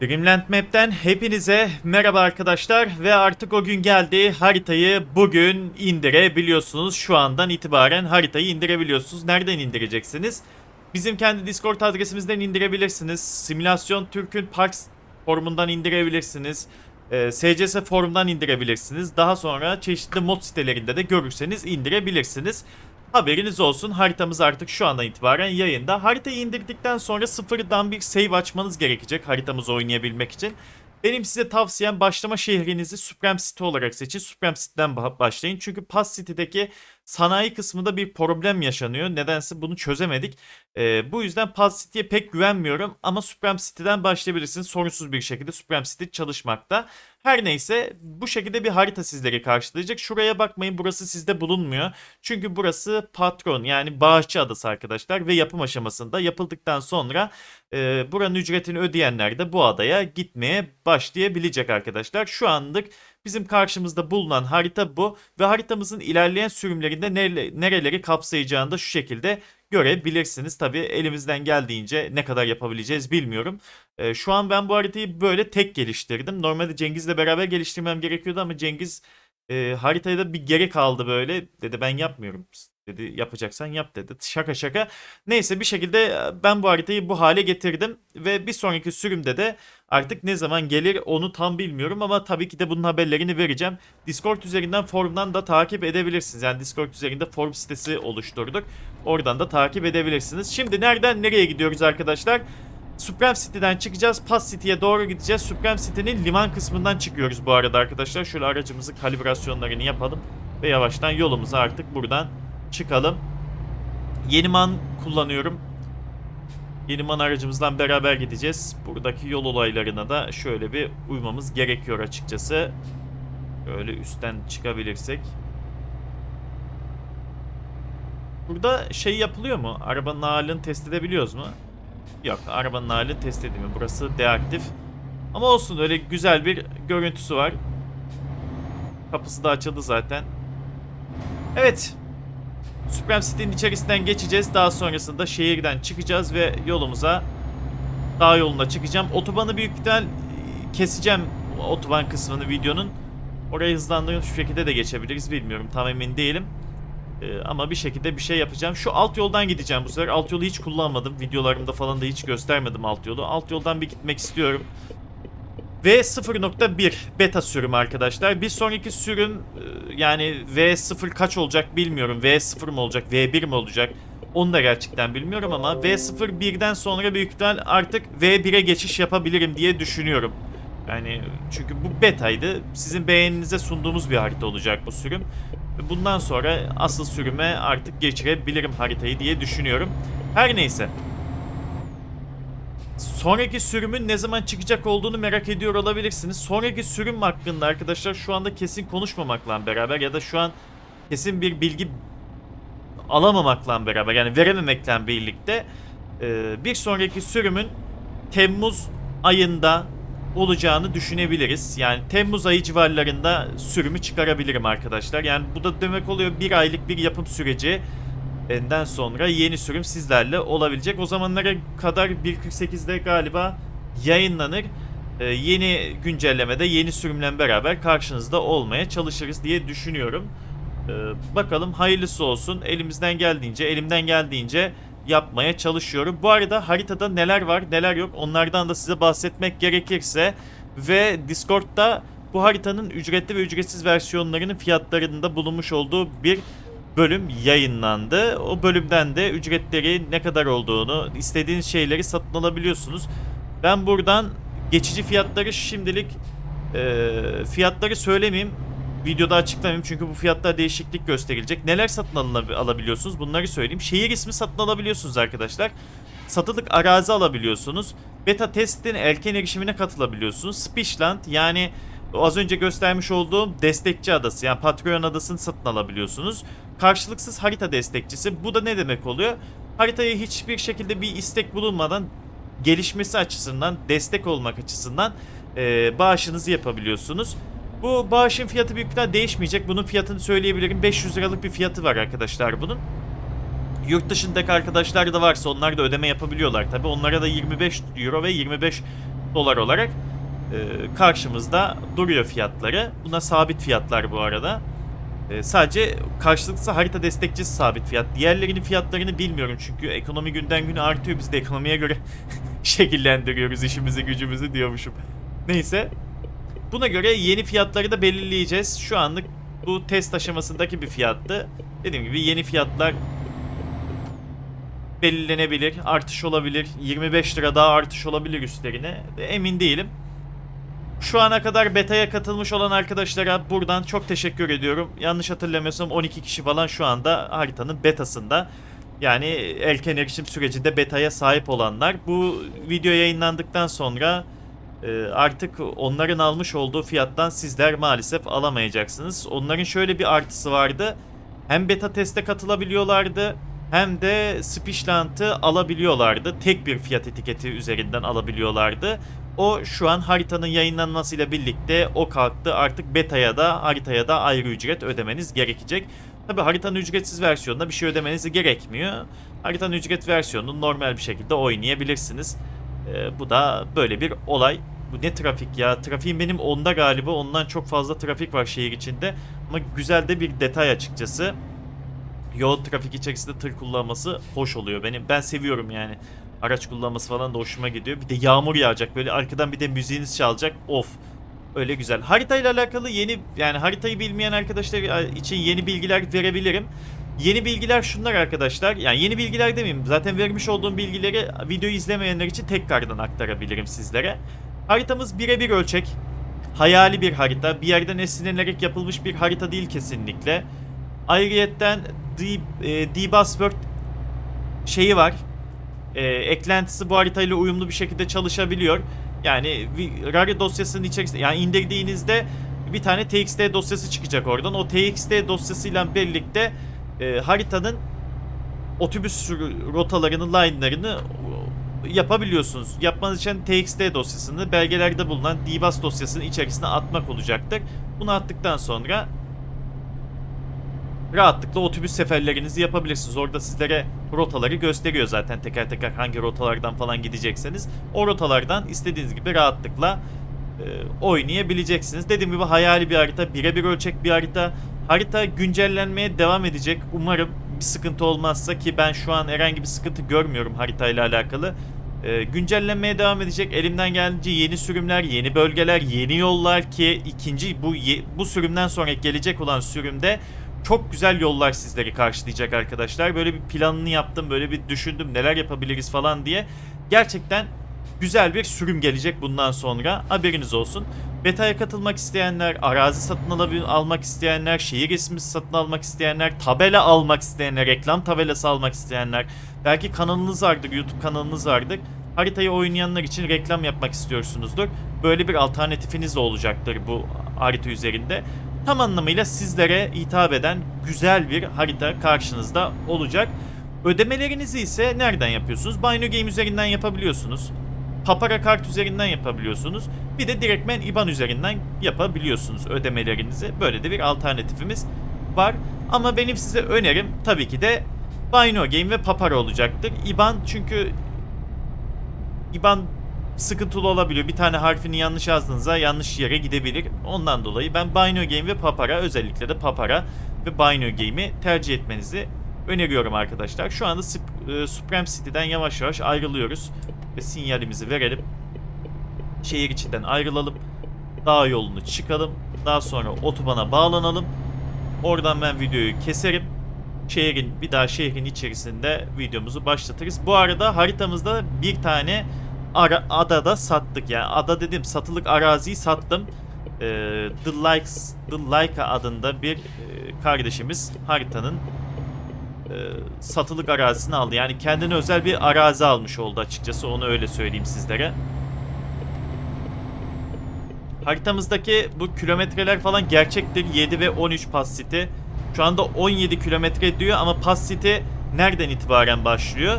Dreamland Map'ten hepinize merhaba arkadaşlar ve artık o gün geldi haritayı bugün indirebiliyorsunuz. Şu andan itibaren haritayı indirebiliyorsunuz. Nereden indireceksiniz? Bizim kendi Discord adresimizden indirebilirsiniz. Simülasyon Türk'ün Parks forumundan indirebilirsiniz. Ee, SCS forumdan indirebilirsiniz. Daha sonra çeşitli mod sitelerinde de görürseniz indirebilirsiniz. Haberiniz olsun haritamız artık şu andan itibaren yayında. Haritayı indirdikten sonra sıfırdan bir save açmanız gerekecek haritamızı oynayabilmek için. Benim size tavsiyem başlama şehrinizi Supreme City olarak seçin. Supreme City'den ba- başlayın. Çünkü Pass City'deki sanayi kısmında bir problem yaşanıyor. Nedense bunu çözemedik. Ee, bu yüzden Pass City'ye pek güvenmiyorum. Ama Supreme City'den başlayabilirsiniz. Sorunsuz bir şekilde Supreme City çalışmakta. Her neyse bu şekilde bir harita sizleri karşılayacak. Şuraya bakmayın burası sizde bulunmuyor. Çünkü burası patron yani bağışçı adası arkadaşlar ve yapım aşamasında yapıldıktan sonra e, buranın ücretini ödeyenler de bu adaya gitmeye başlayabilecek arkadaşlar. Şu anlık bizim karşımızda bulunan harita bu ve haritamızın ilerleyen sürümlerinde nere- nereleri kapsayacağını da şu şekilde görebilirsiniz. Tabi elimizden geldiğince ne kadar yapabileceğiz bilmiyorum. E, şu an ben bu haritayı böyle tek geliştirdim. Normalde Cengiz'le beraber geliştirmem gerekiyordu ama Cengiz e, haritaya da bir geri kaldı böyle. Dedi ben yapmıyorum. Dedi yapacaksan yap dedi. Şaka şaka. Neyse bir şekilde e, ben bu haritayı bu hale getirdim. Ve bir sonraki sürümde de artık ne zaman gelir onu tam bilmiyorum. Ama tabii ki de bunun haberlerini vereceğim. Discord üzerinden forumdan da takip edebilirsiniz. Yani Discord üzerinde forum sitesi oluşturduk. Oradan da takip edebilirsiniz. Şimdi nereden nereye gidiyoruz arkadaşlar? Supreme City'den çıkacağız. Pass City'ye doğru gideceğiz. Supreme City'nin liman kısmından çıkıyoruz bu arada arkadaşlar. Şöyle aracımızı kalibrasyonlarını yapalım. Ve yavaştan yolumuza artık buradan çıkalım. Yeni man kullanıyorum. Yeni man aracımızdan beraber gideceğiz. Buradaki yol olaylarına da şöyle bir uymamız gerekiyor açıkçası. Böyle üstten çıkabilirsek. Burada şey yapılıyor mu? Arabanın ağırlığını test edebiliyoruz mu? Yok arabanın ağırlığını test edilmiyor. Burası deaktif. Ama olsun öyle güzel bir görüntüsü var. Kapısı da açıldı zaten. Evet. Supreme City'nin içerisinden geçeceğiz. Daha sonrasında şehirden çıkacağız ve yolumuza dağ yoluna çıkacağım. Otobanı büyük ihtimal e, keseceğim otoban kısmını videonun. Orayı hızlandırıp şu şekilde de geçebiliriz bilmiyorum. Tam emin değilim. Ee, ama bir şekilde bir şey yapacağım. Şu alt yoldan gideceğim bu sefer. Alt yolu hiç kullanmadım. Videolarımda falan da hiç göstermedim alt yolu. Alt yoldan bir gitmek istiyorum. V 0.1 beta sürüm arkadaşlar. Bir sonraki sürüm e, yani V0 kaç olacak bilmiyorum. V0 mı olacak, V1 mi olacak? Onu da gerçekten bilmiyorum ama V0 birden sonra büyük ihtimal artık V1'e geçiş yapabilirim diye düşünüyorum. Yani çünkü bu betaydı. Sizin beğeninize sunduğumuz bir harita olacak bu sürüm. Bundan sonra asıl sürüme artık geçirebilirim haritayı diye düşünüyorum. Her neyse. Sonraki sürümün ne zaman çıkacak olduğunu merak ediyor olabilirsiniz. Sonraki sürüm hakkında arkadaşlar şu anda kesin konuşmamakla beraber ya da şu an kesin bir bilgi alamamakla beraber yani verememekle birlikte e, bir sonraki sürümün Temmuz ayında olacağını düşünebiliriz. Yani Temmuz ayı civarlarında sürümü çıkarabilirim arkadaşlar. Yani bu da demek oluyor bir aylık bir yapım süreci Enden sonra yeni sürüm sizlerle olabilecek. O zamanlara kadar 1.48'de galiba yayınlanır. Ee, yeni güncellemede yeni sürümle beraber karşınızda olmaya çalışırız diye düşünüyorum. Ee, bakalım hayırlısı olsun. Elimizden geldiğince, elimden geldiğince yapmaya çalışıyorum. Bu arada haritada neler var, neler yok onlardan da size bahsetmek gerekirse ve Discord'da bu haritanın ücretli ve ücretsiz versiyonlarının fiyatlarında bulunmuş olduğu bir bölüm yayınlandı. O bölümden de ücretleri ne kadar olduğunu, istediğiniz şeyleri satın alabiliyorsunuz. Ben buradan geçici fiyatları şimdilik e, fiyatları söylemeyeyim. Videoda açıklamayayım çünkü bu fiyatlar değişiklik gösterilecek. Neler satın alabiliyorsunuz bunları söyleyeyim. Şehir ismi satın alabiliyorsunuz arkadaşlar. Satılık arazi alabiliyorsunuz. Beta testin erken erişimine katılabiliyorsunuz. Speechland yani az önce göstermiş olduğum destekçi adası yani Patreon adasını satın alabiliyorsunuz. Karşılıksız harita destekçisi. Bu da ne demek oluyor? Haritaya hiçbir şekilde bir istek bulunmadan gelişmesi açısından, destek olmak açısından e, bağışınızı yapabiliyorsunuz. Bu bağışın fiyatı büyük ihtimalle değişmeyecek. Bunun fiyatını söyleyebilirim. 500 liralık bir fiyatı var arkadaşlar bunun. Yurt dışındaki arkadaşlar da varsa onlar da ödeme yapabiliyorlar tabi. Onlara da 25 euro ve 25 dolar olarak e, karşımızda duruyor fiyatları. Buna sabit fiyatlar bu arada. E, sadece karşılıklı harita destekçisi sabit fiyat. Diğerlerinin fiyatlarını bilmiyorum çünkü ekonomi günden güne artıyor. Biz de ekonomiye göre şekillendiriyoruz işimizi gücümüzü diyormuşum. Neyse. Buna göre yeni fiyatları da belirleyeceğiz. Şu anlık bu test aşamasındaki bir fiyattı. Dediğim gibi yeni fiyatlar belirlenebilir, artış olabilir, 25 lira daha artış olabilir üstlerine. Emin değilim. Şu ana kadar beta'ya katılmış olan arkadaşlara buradan çok teşekkür ediyorum. Yanlış hatırlamıyorsam 12 kişi falan şu anda haritanın betasında. Yani erken erişim sürecinde beta'ya sahip olanlar. Bu video yayınlandıktan sonra e, artık onların almış olduğu fiyattan sizler maalesef alamayacaksınız. Onların şöyle bir artısı vardı. Hem beta teste katılabiliyorlardı hem de Spişlant'ı alabiliyorlardı. Tek bir fiyat etiketi üzerinden alabiliyorlardı. O şu an haritanın yayınlanmasıyla birlikte o kalktı. Artık beta'ya da haritaya da ayrı ücret ödemeniz gerekecek. Tabi haritanın ücretsiz versiyonunda bir şey ödemeniz gerekmiyor. Haritanın ücret versiyonunu normal bir şekilde oynayabilirsiniz. Ee, bu da böyle bir olay. Bu ne trafik ya? Trafiğin benim onda galiba. Ondan çok fazla trafik var şehir içinde. Ama güzel de bir detay açıkçası. Yoğun trafik içerisinde tır kullanması hoş oluyor. Benim ben seviyorum yani. Araç kullanması falan da hoşuma gidiyor. Bir de yağmur yağacak. Böyle arkadan bir de müziğiniz çalacak. Of. Öyle güzel. Haritayla alakalı yeni yani haritayı bilmeyen arkadaşlar için yeni bilgiler verebilirim. Yeni bilgiler şunlar arkadaşlar. Yani yeni bilgiler demeyeyim. Zaten vermiş olduğum bilgileri videoyu izlemeyenler için tekrardan aktarabilirim sizlere. Haritamız birebir ölçek. Hayali bir harita. Bir yerden esinlenerek yapılmış bir harita değil kesinlikle. Ayrıyetten D, e, D-Buzzword şeyi var. E, eklentisi bu haritayla uyumlu bir şekilde çalışabiliyor. Yani vi- RAR dosyasının içerisinde yani indirdiğinizde bir tane TXT dosyası çıkacak oradan. O TXT dosyasıyla birlikte e, haritanın otobüs rotalarını, line'larını yapabiliyorsunuz. Yapmanız için TXT dosyasını belgelerde bulunan DBus dosyasının içerisine atmak olacaktır. Bunu attıktan sonra rahatlıkla otobüs seferlerinizi yapabilirsiniz. Orada sizlere rotaları gösteriyor zaten teker teker hangi rotalardan falan gidecekseniz. O rotalardan istediğiniz gibi rahatlıkla e, oynayabileceksiniz. Dediğim gibi hayali bir harita, birebir ölçek bir harita. Harita güncellenmeye devam edecek. Umarım bir sıkıntı olmazsa ki ben şu an herhangi bir sıkıntı görmüyorum haritayla alakalı. E, güncellenmeye devam edecek. Elimden geldiğince yeni sürümler, yeni bölgeler, yeni yollar ki ikinci bu bu sürümden sonra gelecek olan sürümde çok güzel yollar sizleri karşılayacak arkadaşlar. Böyle bir planını yaptım, böyle bir düşündüm neler yapabiliriz falan diye. Gerçekten güzel bir sürüm gelecek bundan sonra. Haberiniz olsun. Beta'ya katılmak isteyenler, arazi satın almak isteyenler, şehir ismi satın almak isteyenler, tabela almak isteyenler, reklam tabelası almak isteyenler, belki kanalınız vardır, YouTube kanalınız vardır. Haritayı oynayanlar için reklam yapmak istiyorsunuzdur. Böyle bir alternatifiniz de olacaktır bu harita üzerinde. Tam anlamıyla sizlere hitap eden güzel bir harita karşınızda olacak. Ödemelerinizi ise nereden yapıyorsunuz? Bino Game üzerinden yapabiliyorsunuz. Papara kart üzerinden yapabiliyorsunuz. Bir de direktmen IBAN üzerinden yapabiliyorsunuz ödemelerinizi. Böyle de bir alternatifimiz var. Ama benim size önerim tabii ki de Bino Game ve Papara olacaktır. IBAN çünkü IBAN sıkıntılı olabiliyor. Bir tane harfini yanlış yazdığınızda yanlış yere gidebilir. Ondan dolayı ben Bino Game ve Papara özellikle de Papara ve Bino Game'i tercih etmenizi öneriyorum arkadaşlar. Şu anda e, Supreme City'den yavaş yavaş ayrılıyoruz. Ve sinyalimizi verelim. Şehir içinden ayrılalım. Dağ yolunu çıkalım. Daha sonra otobana bağlanalım. Oradan ben videoyu keserim. Şehrin bir daha şehrin içerisinde videomuzu başlatırız. Bu arada haritamızda bir tane ara, adada sattık yani ada dedim satılık araziyi sattım. Ee, The Likes The Leica adında bir e, kardeşimiz haritanın e, satılık arazisini aldı. Yani kendine özel bir arazi almış oldu açıkçası onu öyle söyleyeyim sizlere. Haritamızdaki bu kilometreler falan gerçektir. 7 ve 13 Pass City. Şu anda 17 kilometre diyor ama Pass City nereden itibaren başlıyor?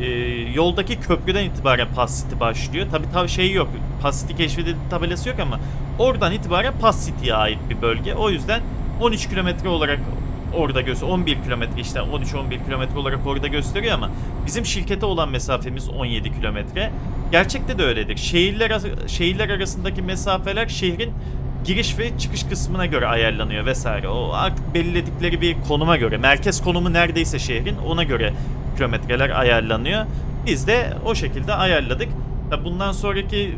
Ee, yoldaki köprüden itibaren Pass City başlıyor. Tabi tabi şey yok. Pass City keşfedildi tabelası yok ama oradan itibaren Pass City'ye ait bir bölge. O yüzden 13 kilometre olarak orada gösteriyor. 11 kilometre işte 13-11 kilometre olarak orada gösteriyor ama bizim şirkete olan mesafemiz 17 kilometre. Gerçekte de öyledir. Şehirler şehirler arasındaki mesafeler şehrin giriş ve çıkış kısmına göre ayarlanıyor vesaire. O artık belirledikleri bir konuma göre, merkez konumu neredeyse şehrin ona göre kilometreler ayarlanıyor. Biz de o şekilde ayarladık. Bundan sonraki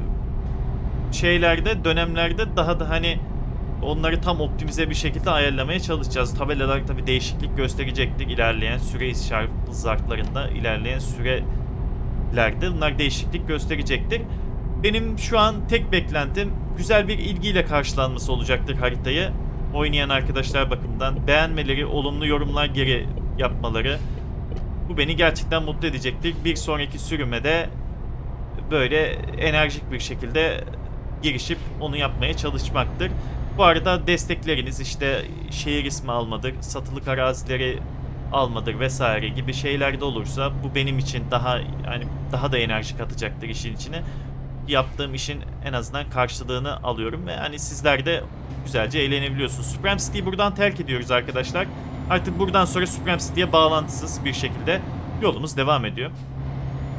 şeylerde, dönemlerde daha da hani onları tam optimize bir şekilde ayarlamaya çalışacağız. Tabelalar tabi değişiklik gösterecektir ilerleyen süre işaretlerinde, ilerleyen sürelerde bunlar değişiklik gösterecektir. Benim şu an tek beklentim güzel bir ilgiyle karşılanması olacaktır haritayı. Oynayan arkadaşlar bakımından beğenmeleri, olumlu yorumlar geri yapmaları bu beni gerçekten mutlu edecektir. Bir sonraki sürümede böyle enerjik bir şekilde girişip onu yapmaya çalışmaktır. Bu arada destekleriniz işte şehir ismi almadır, satılık arazileri almadır vesaire gibi şeyler de olursa bu benim için daha yani daha da enerji katacaktır işin içine. Yaptığım işin en azından karşılığını alıyorum ve hani sizler de güzelce eğlenebiliyorsunuz. Supreme City'yi buradan terk ediyoruz arkadaşlar. Artık buradan sonra Supreme City'ye bağlantısız bir şekilde yolumuz devam ediyor.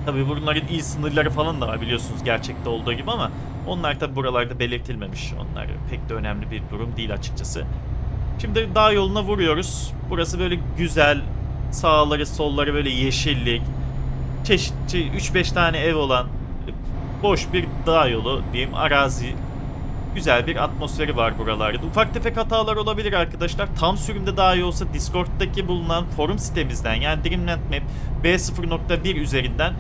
Tabi bunların iyi sınırları falan da var biliyorsunuz gerçekte olduğu gibi ama onlar tabi buralarda belirtilmemiş. Onlar pek de önemli bir durum değil açıkçası. Şimdi dağ yoluna vuruyoruz. Burası böyle güzel, sağları solları böyle yeşillik, çeşitli 3-5 tane ev olan boş bir dağ yolu diyeyim arazi güzel bir atmosferi var buralarda. Ufak tefek hatalar olabilir arkadaşlar. Tam sürümde daha iyi olsa Discord'daki bulunan forum sitemizden yani Dreamland Map B0.1 üzerinden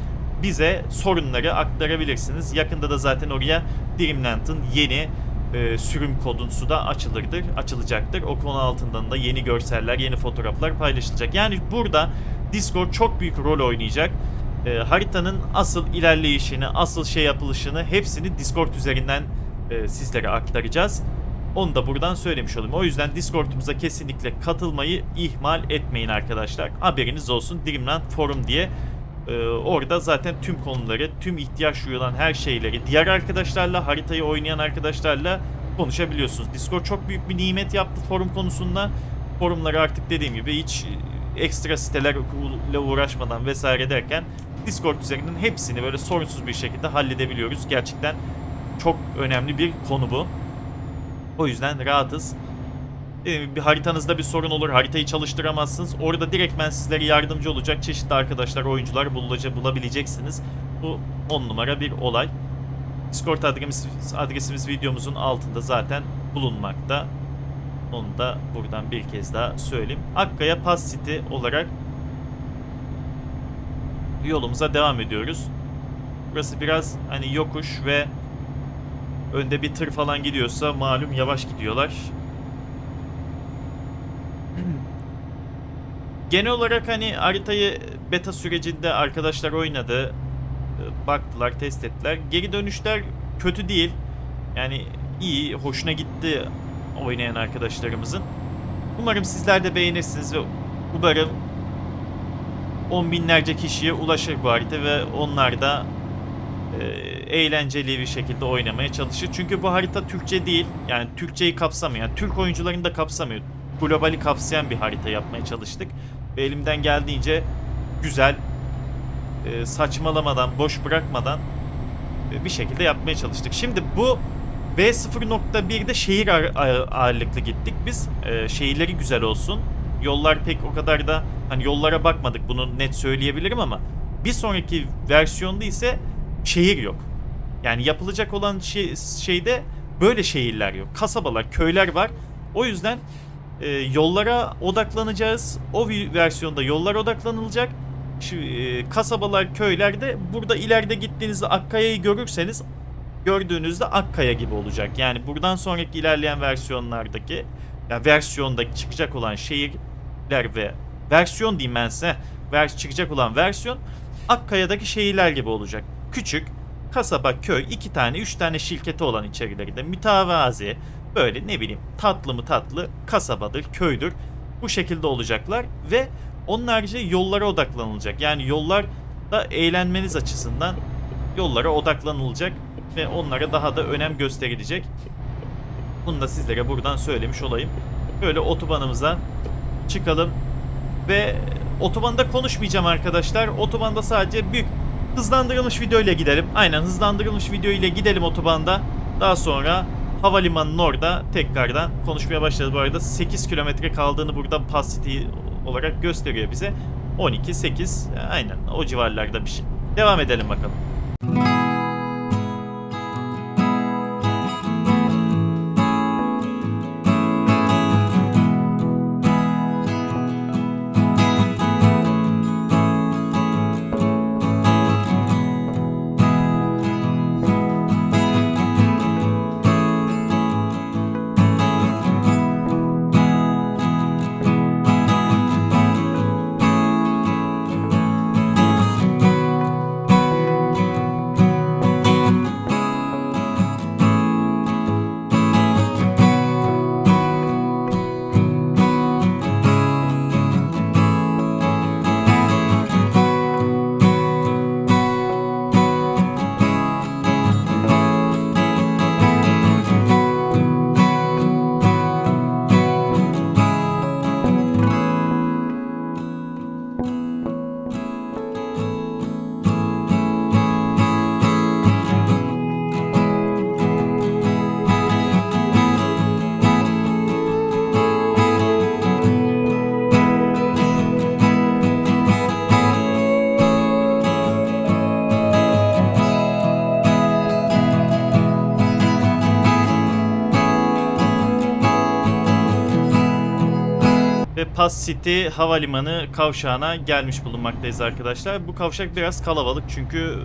bize sorunları aktarabilirsiniz. Yakında da zaten oraya Dreamland'ın yeni e, sürüm kodunsu da açılırdır, açılacaktır. O konu altından da yeni görseller, yeni fotoğraflar paylaşılacak. Yani burada Discord çok büyük rol oynayacak. E, haritanın asıl ilerleyişini, asıl şey yapılışını hepsini Discord üzerinden e, sizlere aktaracağız. Onu da buradan söylemiş olayım. O yüzden Discord'umuza kesinlikle katılmayı ihmal etmeyin arkadaşlar. Haberiniz olsun Dreamland Forum diye. E, orada zaten tüm konuları, tüm ihtiyaç duyulan her şeyleri diğer arkadaşlarla, haritayı oynayan arkadaşlarla konuşabiliyorsunuz. Discord çok büyük bir nimet yaptı forum konusunda. Forumları artık dediğim gibi hiç ekstra sitelerle uğraşmadan vesaire derken Discord üzerinden hepsini böyle sorunsuz bir şekilde halledebiliyoruz. Gerçekten çok önemli bir konu bu. O yüzden rahatız. Ee, bir haritanızda bir sorun olur, haritayı çalıştıramazsınız. Orada direktmen sizlere yardımcı olacak çeşitli arkadaşlar, oyuncular bulacak, bulabileceksiniz. Bu 10 numara bir olay. Discord adresimiz, adresimiz videomuzun altında zaten bulunmakta. Onu da buradan bir kez daha söyleyeyim. Akkaya Pass City olarak yolumuza devam ediyoruz. Burası biraz hani yokuş ve önde bir tır falan gidiyorsa malum yavaş gidiyorlar. Genel olarak hani haritayı beta sürecinde arkadaşlar oynadı. e, Baktılar, test ettiler. Geri dönüşler kötü değil. Yani iyi, hoşuna gitti oynayan arkadaşlarımızın. Umarım sizler de beğenirsiniz ve umarım on binlerce kişiye ulaşır bu harita ve onlar da e, eğlenceli bir şekilde oynamaya çalışır. Çünkü bu harita Türkçe değil. Yani Türkçeyi kapsamıyor. Yani Türk oyuncularını da kapsamıyor. Globali kapsayan bir harita yapmaya çalıştık. Ve elimden geldiğince güzel, e, saçmalamadan, boş bırakmadan e, bir şekilde yapmaya çalıştık. Şimdi bu V0.1'de şehir ağır- ağır- ağırlıklı gittik biz. E, şehirleri güzel olsun. Yollar pek o kadar da hani yollara bakmadık bunu net söyleyebilirim ama bir sonraki versiyonda ise şehir yok. Yani yapılacak olan şey, şeyde böyle şehirler yok. Kasabalar, köyler var. O yüzden e, yollara odaklanacağız. O versiyonda yollar odaklanılacak. Şu, e, kasabalar, köylerde burada ileride gittiğinizde Akkaya'yı görürseniz gördüğünüzde Akkaya gibi olacak. Yani buradan sonraki ilerleyen versiyonlardaki yani versiyonda çıkacak olan şehirler ve versiyon diyeyim ben size vers çıkacak olan versiyon Akkaya'daki şehirler gibi olacak. Küçük kasaba, köy, iki tane, üç tane şirketi olan içerilerinde mütevazi böyle ne bileyim tatlı mı tatlı kasabadır, köydür bu şekilde olacaklar ve onlarca yollara odaklanılacak. Yani yollar da eğlenmeniz açısından yollara odaklanılacak ve onlara daha da önem gösterilecek. Bunu da sizlere buradan söylemiş olayım. Böyle otobanımıza çıkalım. Ve otobanda konuşmayacağım arkadaşlar. Otobanda sadece büyük hızlandırılmış video ile gidelim. Aynen hızlandırılmış video ile gidelim otobanda. Daha sonra havalimanının orada tekrardan konuşmaya başlarız. Bu arada 8 kilometre kaldığını burada Pass City olarak gösteriyor bize. 12, 8 aynen o civarlarda bir şey. Devam edelim bakalım. Pass City Havalimanı kavşağına gelmiş bulunmaktayız arkadaşlar. Bu kavşak biraz kalabalık çünkü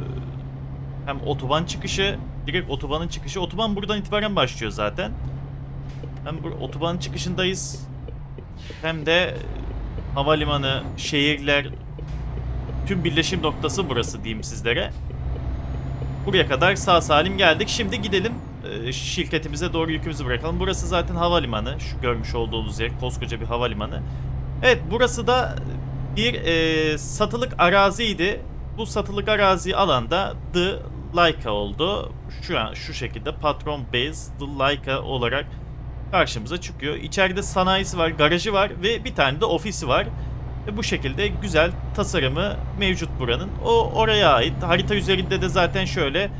hem otoban çıkışı, direkt otobanın çıkışı. Otoban buradan itibaren başlıyor zaten. Hem otobanın çıkışındayız. Hem de havalimanı, şehirler, tüm birleşim noktası burası diyeyim sizlere. Buraya kadar sağ salim geldik. Şimdi gidelim e, şirketimize doğru yükümüzü bırakalım. Burası zaten havalimanı. Şu görmüş olduğunuz yer koskoca bir havalimanı. Evet burası da bir e, satılık araziydi. Bu satılık arazi alanda The Laika oldu. Şu an şu şekilde Patron Base The Laika olarak karşımıza çıkıyor. İçeride sanayisi var, garajı var ve bir tane de ofisi var. Ve bu şekilde güzel tasarımı mevcut buranın. O oraya ait. Harita üzerinde de zaten şöyle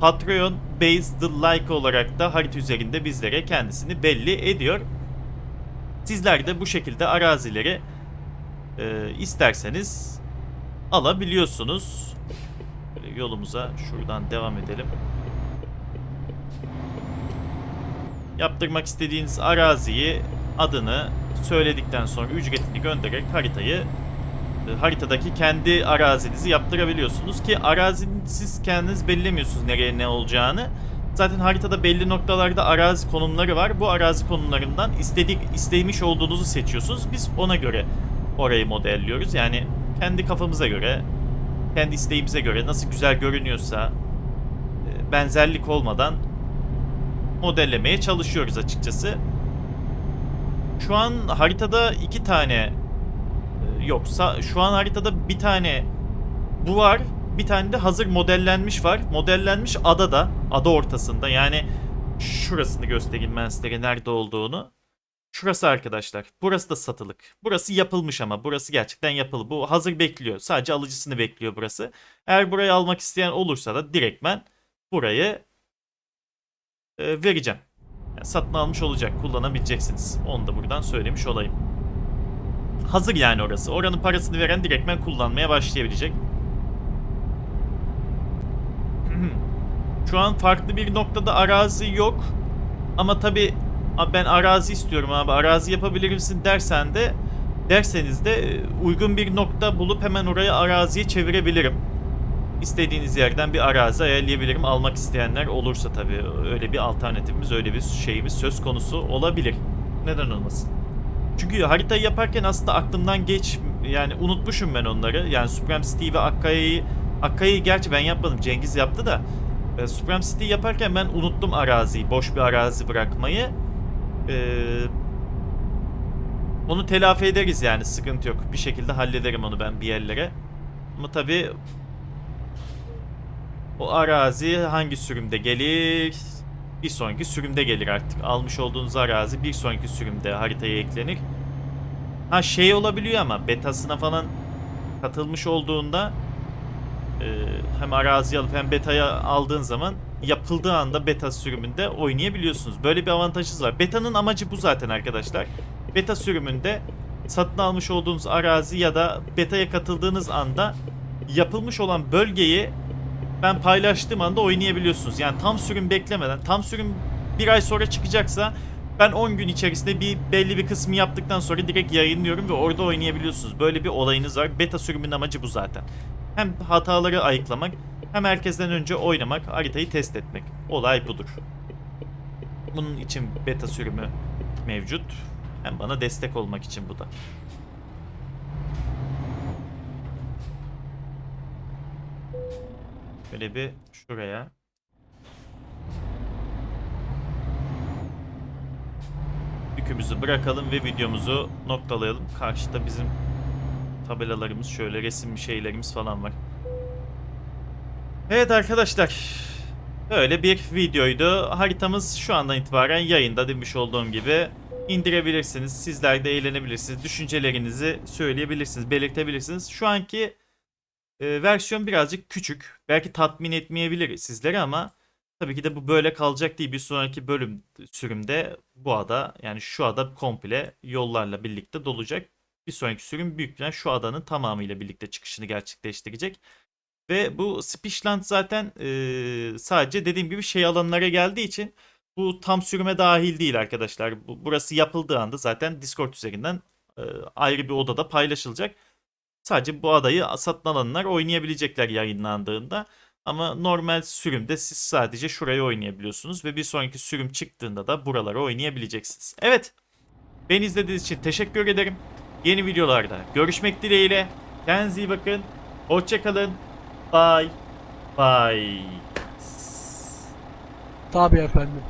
Patreon Base The Like olarak da harita üzerinde bizlere kendisini belli ediyor. Sizler de bu şekilde arazileri e, isterseniz alabiliyorsunuz. Böyle yolumuza şuradan devam edelim. Yaptırmak istediğiniz araziyi adını söyledikten sonra ücretini göndererek haritayı haritadaki kendi arazinizi yaptırabiliyorsunuz ki arazinin siz kendiniz belirlemiyorsunuz nereye ne olacağını. Zaten haritada belli noktalarda arazi konumları var. Bu arazi konumlarından istedik istemiş olduğunuzu seçiyorsunuz. Biz ona göre orayı modelliyoruz. Yani kendi kafamıza göre, kendi isteğimize göre nasıl güzel görünüyorsa e, benzerlik olmadan modellemeye çalışıyoruz açıkçası. Şu an haritada iki tane yoksa şu an haritada bir tane bu var. Bir tane de hazır modellenmiş var. Modellenmiş adada. Ada ortasında. Yani şurasını göstereyim ben size nerede olduğunu. Şurası arkadaşlar. Burası da satılık. Burası yapılmış ama. Burası gerçekten yapılı. Bu hazır bekliyor. Sadece alıcısını bekliyor burası. Eğer burayı almak isteyen olursa da direktmen burayı e, vereceğim. Yani satın almış olacak. Kullanabileceksiniz. Onu da buradan söylemiş olayım. Hazır yani orası. Oranın parasını veren direktmen kullanmaya başlayabilecek. Şu an farklı bir noktada arazi yok. Ama tabi ben arazi istiyorum abi arazi yapabilir misin dersen de derseniz de e, uygun bir nokta bulup hemen oraya araziye çevirebilirim. İstediğiniz yerden bir arazi ayarlayabilirim almak isteyenler olursa tabi öyle bir alternatifimiz öyle bir şeyimiz söz konusu olabilir. Neden olmasın? Çünkü haritayı yaparken aslında aklımdan geç yani unutmuşum ben onları. Yani Supreme City ve Akkaya'yı Akkaya'yı gerçi ben yapmadım Cengiz yaptı da e, Supreme City yaparken ben unuttum araziyi boş bir arazi bırakmayı. Ee, onu telafi ederiz yani sıkıntı yok. Bir şekilde hallederim onu ben bir yerlere. Ama tabi o arazi hangi sürümde gelir? Bir sonraki sürümde gelir artık. Almış olduğunuz arazi bir sonraki sürümde haritaya eklenir. Ha şey olabiliyor ama betasına falan katılmış olduğunda e, hem arazi alıp hem betaya aldığın zaman yapıldığı anda beta sürümünde oynayabiliyorsunuz. Böyle bir avantajınız var. Beta'nın amacı bu zaten arkadaşlar. Beta sürümünde satın almış olduğunuz arazi ya da beta'ya katıldığınız anda yapılmış olan bölgeyi ben paylaştığım anda oynayabiliyorsunuz. Yani tam sürüm beklemeden, tam sürüm bir ay sonra çıkacaksa ben 10 gün içerisinde bir belli bir kısmı yaptıktan sonra direkt yayınlıyorum ve orada oynayabiliyorsunuz. Böyle bir olayınız var. Beta sürümünün amacı bu zaten. Hem hataları ayıklamak hem herkesten önce oynamak, haritayı test etmek. Olay budur. Bunun için beta sürümü mevcut. Hem bana destek olmak için bu da. Böyle bir şuraya. Yükümüzü bırakalım ve videomuzu noktalayalım. Karşıda bizim tabelalarımız şöyle resim şeylerimiz falan var. Evet arkadaşlar. Böyle bir videoydu. Haritamız şu andan itibaren yayında demiş olduğum gibi. indirebilirsiniz. Sizler de eğlenebilirsiniz. Düşüncelerinizi söyleyebilirsiniz, belirtebilirsiniz. Şu anki e, versiyon birazcık küçük. Belki tatmin etmeyebilir sizleri ama tabii ki de bu böyle kalacak değil. Bir sonraki bölüm sürümde bu ada yani şu ada komple yollarla birlikte dolacak. Bir sonraki sürüm büyük plan şu adanın tamamıyla birlikte çıkışını gerçekleştirecek. Ve bu Spishland zaten e, sadece dediğim gibi şey alanlara geldiği için bu tam sürüme dahil değil arkadaşlar. Bu, burası yapıldığı anda zaten Discord üzerinden e, ayrı bir odada paylaşılacak. Sadece bu adayı satın alanlar oynayabilecekler yayınlandığında. Ama normal sürümde siz sadece şurayı oynayabiliyorsunuz ve bir sonraki sürüm çıktığında da buraları oynayabileceksiniz. Evet. Beni izlediğiniz için teşekkür ederim. Yeni videolarda görüşmek dileğiyle. Kendinize iyi bakın. Hoşçakalın. Bye. Bye. Tabii efendim.